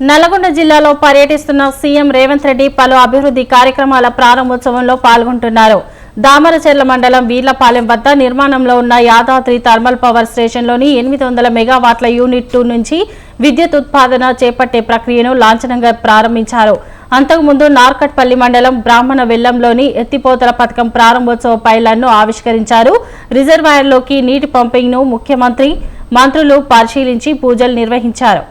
నల్గొండ జిల్లాలో పర్యటిస్తున్న సీఎం రేవంత్ రెడ్డి పలు అభివృద్ధి కార్యక్రమాల ప్రారంభోత్సవంలో పాల్గొంటున్నారు. దామరచెర్ల మండలం వీర్లపాలెం వద్ద నిర్మాణంలో ఉన్న యాదాద్రి థర్మల్ పవర్ స్టేషన్లోని ఎనిమిది వందల మెగావాట్ల యూనిట్ టూ నుంచి విద్యుత్ ఉత్పాదన చేపట్టే ప్రక్రియను లాంఛనంగా ప్రారంభించారు. అంతకుముందు నార్కట్పల్లి మండలం బ్రాహ్మణ వెల్లంలోని ఎత్తిపోతల పథకం ప్రారంభోత్సవ పైలాన్ను ఆవిష్కరించారు. రిజర్వాయర్లోకి నీటి పంపింగ్ను ముఖ్యమంత్రి మంత్రులు పరిశీలించి పూజలు నిర్వహించారు.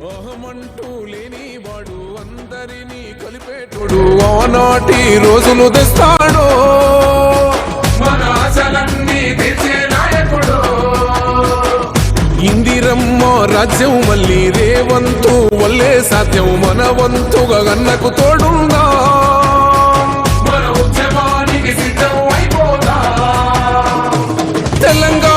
ఓహమంటూ లేని వాడు అందరినీ కలిపేటోడు. ఆనాటి రోజులు తెస్తాడు? మన ఆశలన్నీ తెచ్చే నాయకుడు? ఇందిరమ్మ రాజ్యం మళ్ళీ రేవంతు వల్లే సాధ్యం. మన వంతుగా గన్నకు తోడుందా? మన ఉద్యమానికి సిద్ధం అయిపోదా? తెలంగాణ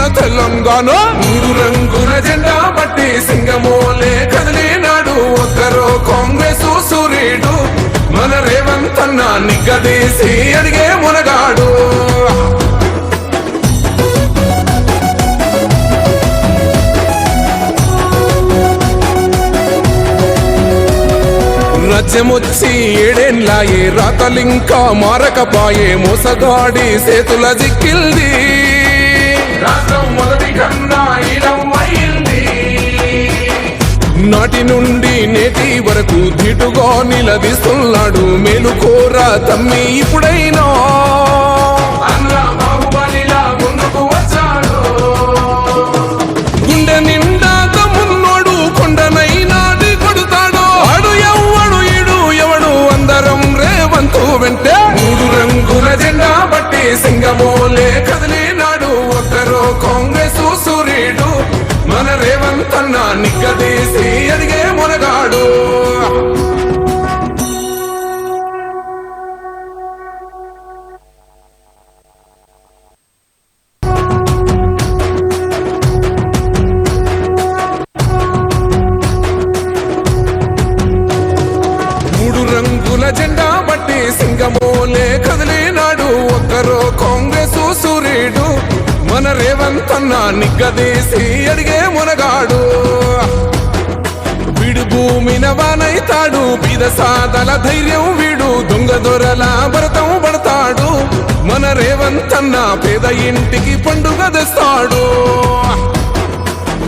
మన తెలంగాణ. మూడు రంగుల జెండా బట్టి సింగమోలే కదిలినాడు ఒక్కరో కాంగ్రెస్ సూర్యుడు మన రేవంతన్న నిగ్గదీసి అడిగే మునగాడు. రాజ్యమొచ్చి ఏడేన్లాయే రాతలింకా మారకపాయే మోసగాడి సేతుల జిక్కిల్ది. కన్నా నాటి నుండి నేటి వరకు ధీటుగా నిలదీస్తున్నాడు మేలుకోర తమ్మి ఇప్పుడైనా. నిగ్గదీసి అడిగే మునగాడు మూడు రంగుల జెండా బట్టి సింగమోలే కదిలినాడు. ఒక్కరో కాంగ్రెస్ సూర్యుడు. మన రేవంతన్న నిగ్గదీసి అడిగే వానైతాడు సాదల ధైర్యం వీడు. దొంగ దొరల భరతం పడతాడు. మన రేవంతన్న పేద ఇంటికి పండుగ తెస్తాడు.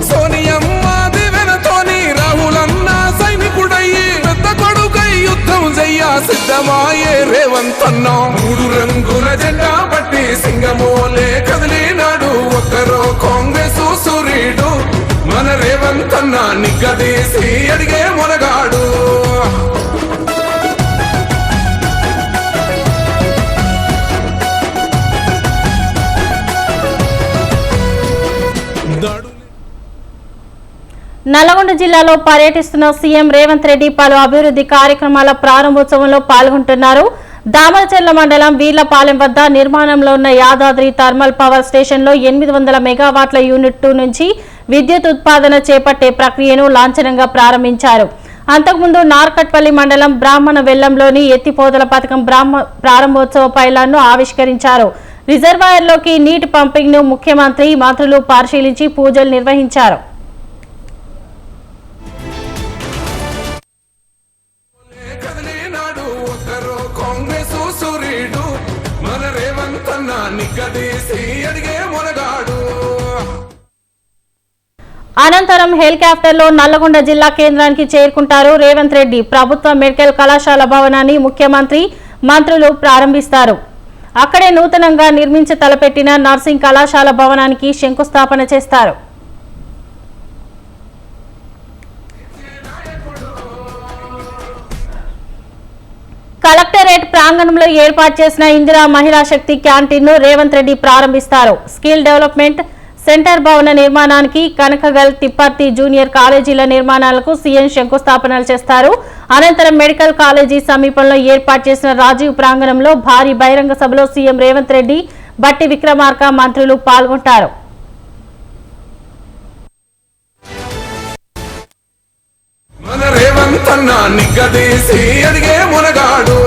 సోనియమ్మ దివెనతోని రాహులన్న సైనికుడయ్యి పెద్ద కొడుకై యుద్ధం చెయ్య సిద్ధమాయే రేవంతన్న. మూడు రంగుల జెండా పట్టి సింగమోలే కదిలినాడు. ఒక్కరో కాంగ్రెస్ సూర్యుడు మన రేవంతన్న నిగ్గదీసి అడిగే మునగాడు. నల్లగొండ జిల్లాలో పర్యటిస్తున్న సీఎం రేవంత్ రెడ్డి పలు అభివృద్ధి కార్యక్రమాల ప్రారంభోత్సవంలో పాల్గొంటున్నారు. దామరచెర్ల మండలం వీర్లపాలెం వద్ద నిర్మాణంలో ఉన్న యాదాద్రి థర్మల్ పవర్ స్టేషన్లో ఎనిమిది వందల మెగావాట్ల యూనిట్ టూ నుంచి విద్యుత్ ఉత్పాదన చేపట్టే ప్రక్రియను లాంఛనంగా ప్రారంభించారు. అంతకుముందు నార్కట్పల్లి మండలం బ్రాహ్మణ వెల్లంలోని ఎత్తిపోతల పథకం బ్రాహ్మ ప్రారంభోత్సవ పైలాన్ను ఆవిష్కరించారు. రిజర్వాయర్లోకి నీటి పంపింగ్ను ముఖ్యమంత్రి మంత్రులు పరిశీలించి పూజలు నిర్వహించారు. రేవంత్ నిగ్గదీసి అడిగే మునగాడు. అనంతరం హెలికాప్టర్లో నల్లగొండ జిల్లా కేంద్రానికి చేరుకుంటారు రేవంత్ రెడ్డి. ప్రభుత్వ మెడికల్ కళాశాల భవనాన్ని ముఖ్యమంత్రి మంత్రులు ప్రారంభిస్తారు. అక్కడే నూతనంగా నిర్మించి తలపెట్టిన నర్సింగ్ కళాశాల భవనానికి శంకుస్థాపన చేస్తారు. కలెక్టరేట్ ప్రాంగణంలో ఏర్పాటు చేసిన ఇందిరా మహిళా శక్తి క్యాంటీన్ను రేవంత్ రెడ్డి ప్రారంభిస్తారు. స్కిల్ డెవలప్మెంట్ సెంటర్ భవన నిర్మాణానికి కనకగల్ తిప్పర్తి జూనియర్ కాలేజీల నిర్మాణాలకు సీఎం శంకుస్థాపనలు చేస్తారు. అనంతరం మెడికల్ కాలేజీ సమీపంలో ఏర్పాటు చేసిన రాజీవ్ ప్రాంగణంలో భారీ బహిరంగ సభలో సీఎం రేవంత్ రెడ్డి బట్టి విక్రమార్క మంత్రులు పాల్గొంటారు. రేవంత్ నిగ్గదీసి అడిగే మునగాడు.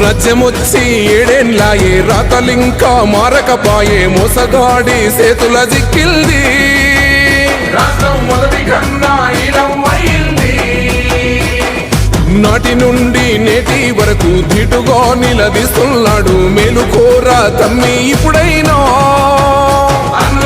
రజ్యమొచ్చి ఏడేన్లాయే రాతలింకా మారకపాయే మోసగాడి సేతుల జిక్కిల్ది రాష్ట్రం మొదటి కన్నా నాటి నుండి నేటి వరకు ధీటుగా నిలదీస్తున్నాడు. మేలుకోరా తమ్మి ఇప్పుడైనా. అన్న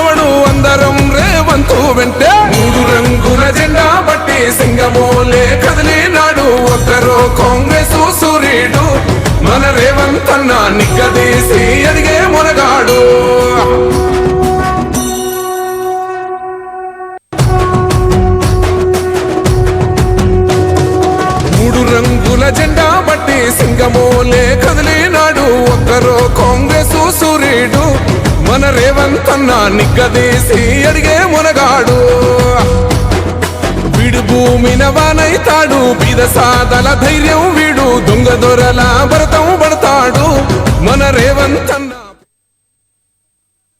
ఎవడు అందరం రేవంతు వెంటే. మూడు రంగుల జెండా బట్టి సింగమోలే కదిలినాడు. ఒక్కరో కాంగ్రెస్ సూర్యుడు మన రేవంత్ అన్న నిగ్గదీసి ఒక్కరో కాంగ్రెస్ సూర్యుడు మన రేవంత్ అన్న నిగ్గదీసి అడిగే మునగాడు. వీడు భూమిన వానైతాడు బీద సాదల ధైర్యం వీడు. దొంగ దొరల భరతం పడతాడు. మన రేవంత్ అన్న